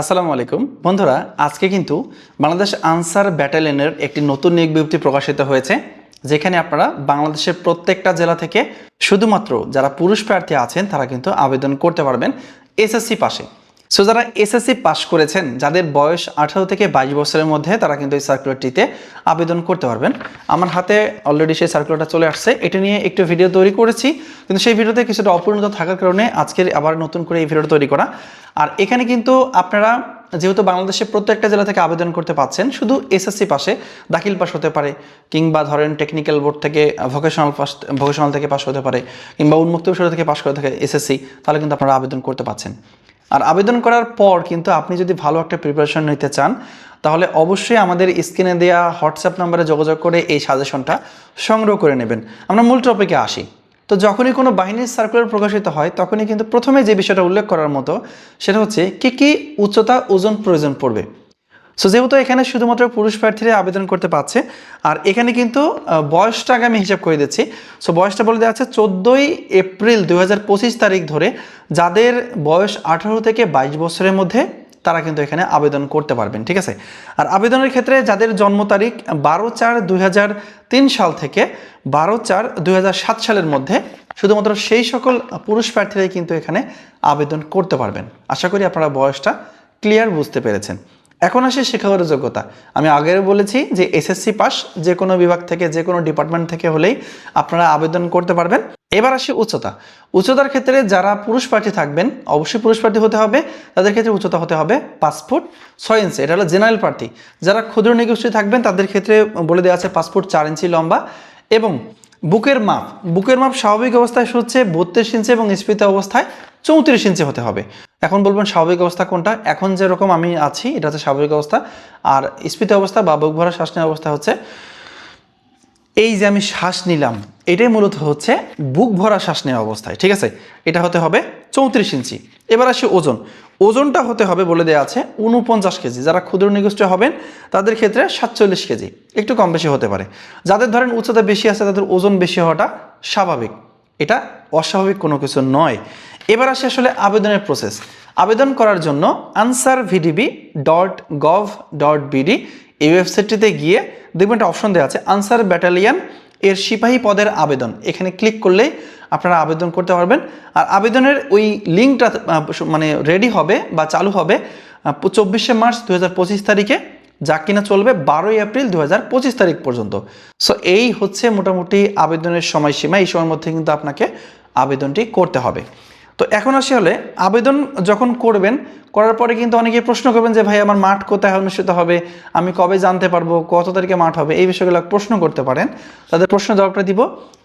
আসসালামু আলাইকুম। বন্ধুরা, আজকে কিন্তু বাংলাদেশ আনসার ব্যাটালিয়নের একটি নতুন নিয়োগ বিজ্ঞপ্তি প্রকাশিত হয়েছে, যেখানে আপনারা বাংলাদেশের প্রত্যেকটা জেলা থেকে শুধুমাত্র যারা পুরুষ প্রার্থী আছেন, তারা কিন্তু আবেদন করতে পারবেন এসএসসি পাশে। সো যারা এসএসসি পাস করেছেন, যাদের বয়স আঠারো থেকে বাইশ বছরের মধ্যে, তারা কিন্তু এই সার্কুলারটিতে আবেদন করতে পারবেন। আমার হাতে অলরেডি সেই সার্কুলারটা চলে আসছে। এটা নিয়ে একটু ভিডিও তৈরি করেছি, কিন্তু সেই ভিডিওতে কিছুটা অপূর্ণতা থাকার কারণে আজকের আবার নতুন করে এই ভিডিওটা তৈরি করা। আর এখানে কিন্তু আপনারা যেহেতু বাংলাদেশের প্রত্যেকটা জেলা থেকে আবেদন করতে পাচ্ছেন, শুধু এসএসসি পাশে দাখিল পাস হতে পারে, কিংবা ধরেন টেকনিক্যাল বোর্ড থেকে ভোকেশনাল পাস ভোকেশনাল থেকে পাস হতে পারে, কিংবা উন্মুক্ত বিষয় থেকে পাস করে থাকে এসএসসি তাহলে কিন্তু আপনারা আবেদন করতে পাচ্ছেন। আর আবেদন করার পর কিন্তু আপনি যদি ভালো একটা প্রিপারেশন নিতে চান, তাহলে অবশ্যই আমাদের স্ক্রিনে দেওয়া হোয়াটসঅ্যাপ নাম্বারে যোগাযোগ করে এই সাজেশনটা সংগ্রহ করে নেবেন। আমরা মূল টপিকে আসি। তো যখনই কোনো বাহিনীর সার্কুলার প্রকাশিত হয়, তখনই কিন্তু প্রথমে যে বিষয়টা উল্লেখ করার মতো, সেটা হচ্ছে কি কি উচ্চতা ওজন প্রয়োজন পড়বে। সো যেহেতু এখানে শুধুমাত্র পুরুষ প্রার্থীরা আবেদন করতে পারছে আর এখানে কিন্তু আহ, বয়সটা আগে আমি হিসাব করে দিচ্ছি। সো বয়সটা বলে দেওয়া আছে চোদ্দোই এপ্রিল দুই হাজার পঁচিশ তারিখ ধরে যাদের বয়স আঠারো থেকে বাইশ বছরের মধ্যে তারা কিন্তু এখানে আবেদন করতে পারবেন ঠিক আছে? আর আবেদনের ক্ষেত্রে যাদের জন্ম তারিখ বারো চার দুই সাল থেকে বারো চার দুই সালের মধ্যে শুধুমাত্র সেই সকল পুরুষ প্রার্থীরাই কিন্তু এখানে আবেদন করতে পারবেন। আশা করি আপনারা বয়সটা ক্লিয়ার বুঝতে পেরেছেন। এখন আসে শিক্ষাগত যোগ্যতা। আমি আগেও বলেছি যে এসএসসি পাস যে কোনো বিভাগ থেকে যে কোনো ডিপার্টমেন্ট থেকে হলেই আপনারা আবেদন করতে পারবেন। এবার আসি উচ্চতা। উচ্চতার ক্ষেত্রে যারা পুরুষ প্রার্থী থাকবেন, অবশ্যই পুরুষ প্রার্থী হতে হবে। তাদের ক্ষেত্রে উচ্চতা হতে হবে ফুট ছয় ইঞ্চি। এটা হলো জেনারেল প্রার্থী। যারা ক্ষুদ্র নিগোষ্ঠী থাকবেন, তাদের ক্ষেত্রে বলে দেওয়া আছে ফুট চার ইঞ্চি লম্বা এবং বুকের মাপ। বুকের মাপ স্বাভাবিক অবস্থায় হচ্ছে বত্রিশ ইঞ্চি এবং স্ফীত অবস্থায় চৌত্রিশ ইঞ্চি হতে হবে। এখন বলবেন স্বাভাবিক অবস্থা কোনটা? এখন যেরকম আমি আছি, এটা হচ্ছে স্বাভাবিক অবস্থা। আর স্ফীত অবস্থা বা বুক ভরা শ্বাস নেওয়ার অবস্থা হচ্ছে, এই যে আমি শ্বাস নিলাম এটাই মূলত হচ্ছে বুক ভরা শ্বাস নেওয়া অবস্থায়, ঠিক আছে? এটা হতে হবে চৌত্রিশ ইঞ্চি। এবার আসি ওজন। ওজনটা হতে হবে বলে দেওয়া আছে উনপঞ্চাশ কেজি। যারা ক্ষুদ্র নিগোষ্ঠী হবেন, তাদের ক্ষেত্রে সাতচল্লিশ কেজি। একটু কম বেশি হতে পারে। যাদের ধরেন উচ্চতা বেশি আছে, তাদের ওজন বেশি হওয়াটা স্বাভাবিক। এটা অস্বাভাবিক কোনো কিছু নয়। এবার আসে আসলে আবেদনের প্রসেস আবেদন করার জন্য Ansar VDP dot gov dot BD এই ওয়েবসাইটটিতে গিয়ে দেখবেন একটা অপশন দেওয়া আছে, আনসার ব্যাটালিয়ান এর সিপাহী পদের আবেদন। এখানে ক্লিক করলে আপনারা আবেদন করতে পারবেন। আর আবেদনের ওই লিঙ্কটা মানে রেডি হবে বা চালু হবে চব্বিশে মার্চ দুই হাজার পঁচিশ তারিখে, যা কিনা চলবে বারোই এপ্রিল দু হাজার পঁচিশ তারিখ পর্যন্ত। সো এই হচ্ছে মোটামুটি আবেদনের সময়সীমা। এই সময়ের মধ্যে কিন্তু আপনাকে আবেদনটি করতে হবে। তো এখন আসি হলে আবেদন যখন করবেন, করার পরে কিন্তু অনেকে প্রশ্ন করবেন যে, ভাই, আমার মাঠ কোথায়? অনুষ্ঠিত হবে? আমি কবে জানতে পারব? কত তারিখে মাঠ হবে? এই বিষয়গুলো প্রশ্ন করতে পারেন। তাদের প্রশ্ন জবাবটা দিব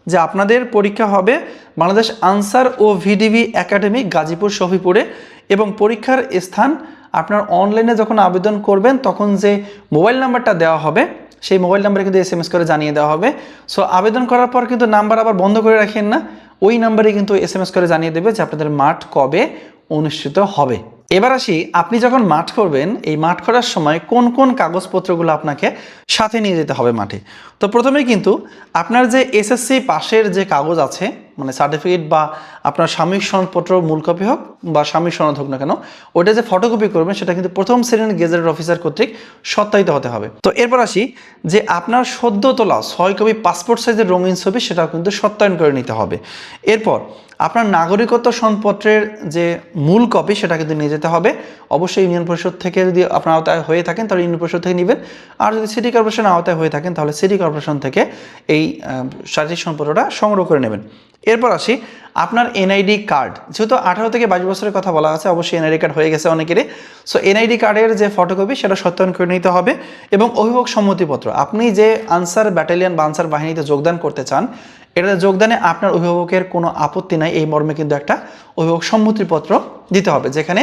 যে, আপনাদের পরীক্ষা হবে বাংলাদেশ আনসার ও ভিডিভি একাডেমি, গাজীপুর, শফিপুরে এবং পরীক্ষার স্থান আপনার অনলাইনে যখন আবেদন করবেন, তখন যে মোবাইল নাম্বারটা দেওয়া হবে, সেই মোবাইল নাম্বারে কিন্তু এস করে জানিয়ে দেওয়া হবে। সো, আবেদন করার পর কিন্তু নাম্বার আবার বন্ধ করে রাখেন না। ওই নাম্বারে কিন্তু এস এম এস করে জানিয়ে দেবে যে আপনাদের মাঠ কবে অনুষ্ঠিত হবে। এবার আসি, আপনি যখন মাঠ করবেন, এই মাঠ করার সময় কোন কোন কাগজপত্রগুলো আপনাকে সাথে নিয়ে যেতে হবে মাঠে? তো প্রথমে কিন্তু আপনার যে এসএসসি পাশের যে কাগজ আছে মানে সার্টিফিকেট বা আপনার সাময়িক সনদপত্র মূল কপি হোক বা সাময়িক সনদ হোক না কেন ওটা যে ফটোকপি করবেন সেটা কিন্তু প্রথম শ্রেণির গেজেটেড অফিসার কর্তৃক সত্যায়িত হতে হবে। তো এরপর আসি যে আপনার সদ্য তোলা ছয় কপি পাসপোর্ট সাইজের রঙিন ছবি সেটাও কিন্তু সত্যায়ন করে নিতে হবে। এরপর আপনার নাগরিকত্ব সনদপত্রের যে মূল কপি সেটা কিন্তু নিয়ে যেতে হবে। অবশ্যই ইউনিয়ন পরিষদ থেকে যদি আপনার আওতায় হয়ে থাকেন তাহলে ইউনিয়ন পরিষদ থেকে নেবেন। আর যদি সিটি কর্পোরেশনের আওতায় হয়ে থাকেন তাহলে সিটি কর্পোরেশন থেকে এই শারীরিক সম্পর্কটা সংগ্রহ করে নেবেন। এরপর আসি, আপনার এনআইডি কার্ড যেহেতু আঠারো থেকে বাইশ বছরের কথা বলা আছে, অবশ্যই এনআইডি কার্ড হয়ে গেছে অনেকেরই। সো এনআইডি কার্ডের যে ফটোকপি সেটা সত্যায়ন করে নিতে হবে এবং অভিভাবক সম্মতিপত্র। আপনি যে আনসার ব্যাটালিয়ান বা আনসার বাহিনীতে যোগদান করতে চান, এটাতে যোগদানে আপনার অভিভাবকের কোনো আপত্তি নাই, এই মর্মে কিন্তু একটা অভিভাবক সম্মতিপত্র দিতে হবে, যেখানে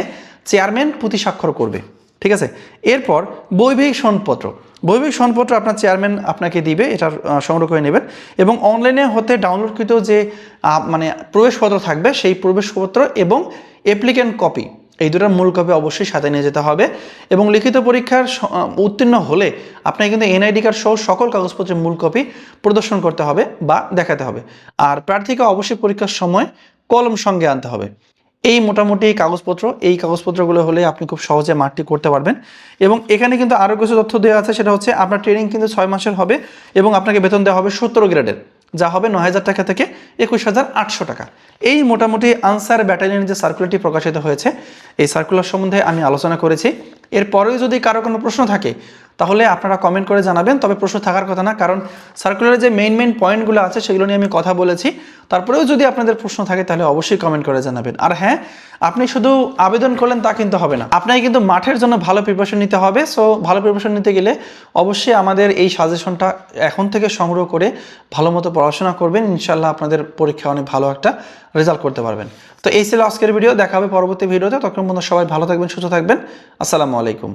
চেয়ারম্যান প্রতি স্বাক্ষর করবে। ঠিক আছে? এরপর বৈবাহিক সনদপত্র। বৈবাহিক সনদপত্র আপনার চেয়ারম্যান আপনাকে দিবে, এটা সংগ্রহ করে নেবেন। এবং অনলাইনে হতে ডাউনলোডকৃত যে মানে প্রবেশপত্র থাকবে, সেই প্রবেশপত্র এবং অ্যাপ্লিক্যান্ট কপি এই দুটার মূল কপি অবশ্যই সাথে নিয়ে যেতে হবে। এবং লিখিত পরীক্ষার উত্তীর্ণ হলে আপনাকে কিন্তু এনআইডি কার্ড সহ সকল কাগজপত্রের মূল কপি প্রদর্শন করতে হবে বা দেখাতে হবে। আর প্রার্থীকে অবশ্যই পরীক্ষার সময় কলম সঙ্গে আনতে হবে। এই মোটামুটি কাগজপত্র, এই কাগজপত্রগুলো হলে আপনি খুব সহজে মাঠটি করতে পারবেন। এবং এখানে কিন্তু আরও কিছু তথ্য দেওয়া আছে, সেটা হচ্ছে আপনার ট্রেনিং কিন্তু ছয় মাসের হবে এবং আপনাকে বেতন দেওয়া হবে সত্তর গ্রেডের যা হবে নয় হাজার টাকা থেকে একুশ হাজার আটশো টাকা। এই মোটামুটি আনসার ব্যাটালিয়নের যে সার্কুলারটি প্রকাশিত হয়েছে, এই সার্কুলার সম্বন্ধে আমি আলোচনা করেছি। এরপরেও যদি কারও কোনো প্রশ্ন থাকে তাহলে আপনারা কমেন্ট করে জানাবেন, তবে প্রশ্ন থাকার কথা না, কারণ সার্কুলারের যে মেইন মেইন পয়েন্টগুলো আছে, সেগুলো নিয়ে আমি কথা বলেছি। তারপরেও যদি আপনাদের প্রশ্ন থাকে, তাহলে অবশ্যই কমেন্ট করে জানাবেন। আর হ্যাঁ আপনি শুধু আবেদন করলেন তা কিন্তু হবে না। আপনাকে কিন্তু মাঠের জন্য ভালো প্রিপারেশন নিতে হবে। সো ভালো প্রিপারেশন নিতে গেলে অবশ্যই আমাদের এই সাজেশনটা এখন থেকে সংগ্রহ করে ভালো মতো পড়াশোনা করবেন। ইনশাল্লাহ আপনাদের পরীক্ষা অনেক ভালো একটা রেজাল্ট করতে পারবেন। তো এই ছিল আজকের ভিডিও দেখা হবে পরবর্তী ভিডিওতে তখন পর্যন্ত সবাই ভালো থাকবেন, সুস্থ থাকবেন। আসসালামু আলাইকুম।